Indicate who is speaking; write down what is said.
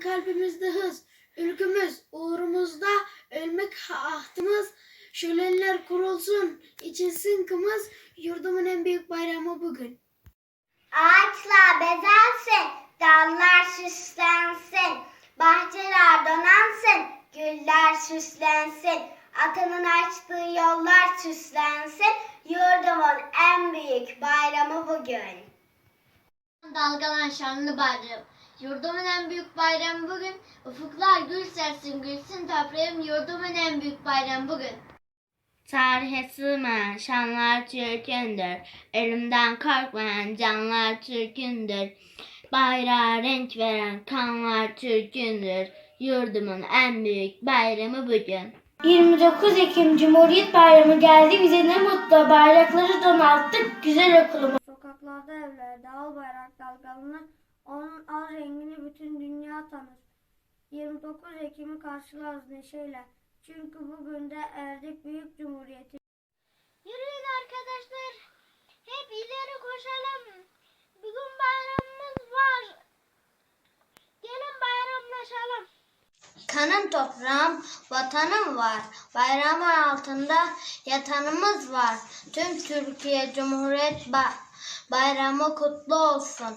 Speaker 1: Kalbimizde hız, ülkümüz uğrumuzda, ölmek ahtımız, şölenler kurulsun, içilsin kımız, yurdumun en büyük bayramı bugün.
Speaker 2: Ağaçlar bezensin, dallar süslensin, bahçeler donansın, güller süslensin, atının açtığı yollar süslensin, yurdumun en büyük bayramı bugün.
Speaker 3: Dalgalan şanlı bayram. Yurdumun en büyük bayramı bugün. Ufuklar gül sersin gülsün toprağım. Yurdumun en büyük bayramı bugün.
Speaker 4: Tarihe sığmayan şanlar Türk'ündür. Ölümden korkmayan canlar Türk'ündür. Bayrağa renk veren kanlar Türk'ündür. Yurdumun en büyük bayramı bugün.
Speaker 5: 29 Ekim Cumhuriyet Bayramı geldi bize ne mutlu bayrakları donattık güzel okulumuz.
Speaker 6: Sokaklarda evlerde al bayrak dalgalanır. Onun al rengini bütün dünya tanır. 29 Ekim'i karşılarız neşeyle. Çünkü bugün de erdik büyük cumhuriyeti.
Speaker 3: Yürüyün arkadaşlar. Hep ileri koşalım. Bugün bayramımız var. Gelin bayramlaşalım.
Speaker 4: Kanım toprağım, vatanım var. Bayramı altında yatanımız var. Tüm Türkiye Cumhuriyet ba- bayramı kutlu olsun.